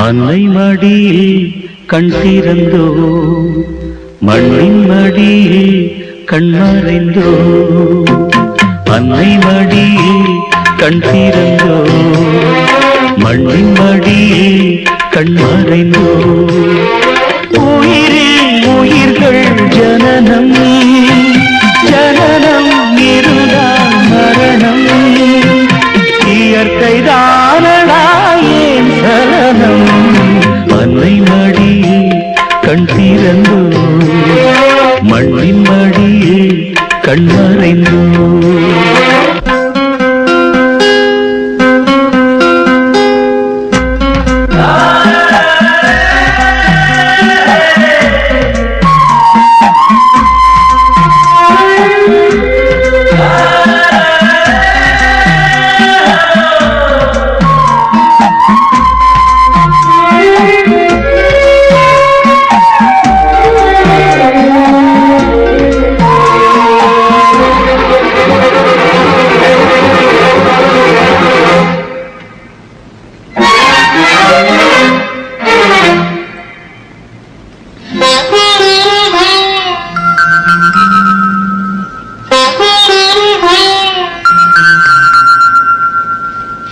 அன்னை மடியில் கண் திறந்தோ மண்ணின் மடியில் கண் மறைந்தோ அன்னை மடியில் கண் திறந்தோ மண்ணின் மடியில் கண் மறைந்தோ உயிரில் உயிர்கள் ஜனனம் ஜனனம் இருந்தால் மரணம் இயற்கை தானடாயின் சரணம் மண்ணை அன்னை மடியில் கண் திறந்தோ மண்ணின் மடியில் கண் மறைந்தோ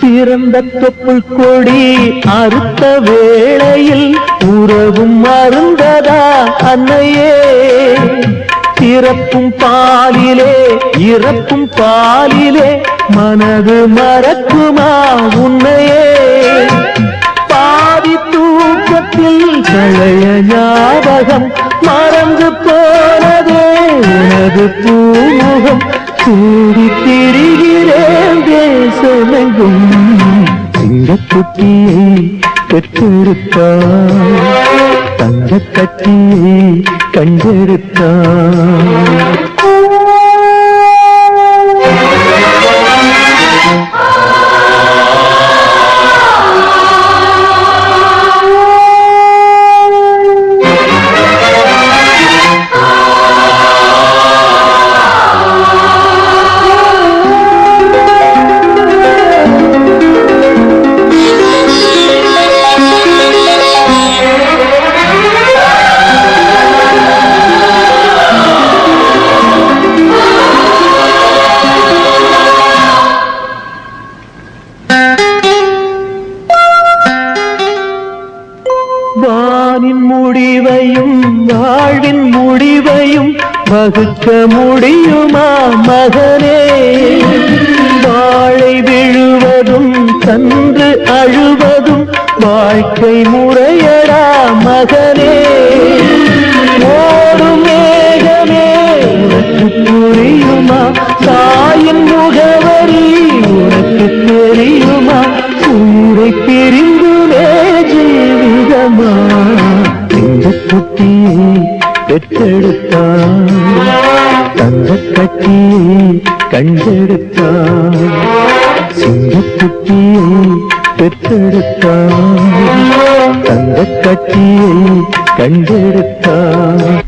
பிறந்த தொப்புள் கொடி அறுத்த வேளையில் உறவும் மருந்ததா அன்னையே? பிறப்பும் பாலிலே இறப்பும் பாலிலே மனது மறக்குமா உன்னையே? பாதி தூக்கத்தில் பழைய ஞாபகம் மறந்து போனதே உனது பூமுகம். கூடி திரிகிறேன் தேசமெங்கும். சிங்கக்குட்டியை பெற்றெடுத்தான் தங்கக்கட்டியை கண்டெடுத்தான் நாளின் முடிவையும் வாழ்வின் முடிவையும் வகுக்க முடியுமா மகனே? வாழை விழுவதும் தன்று அழுவதும் வாழ்க்கை முறையடா மகனே? கண்டெடுத்தான். தங்க கட்டியை கண்டெடுத்தான். சிங்கக்குட்டியை பெற்றெடுத்தான். தங்க கட்டியை கண்டெடுத்தான்.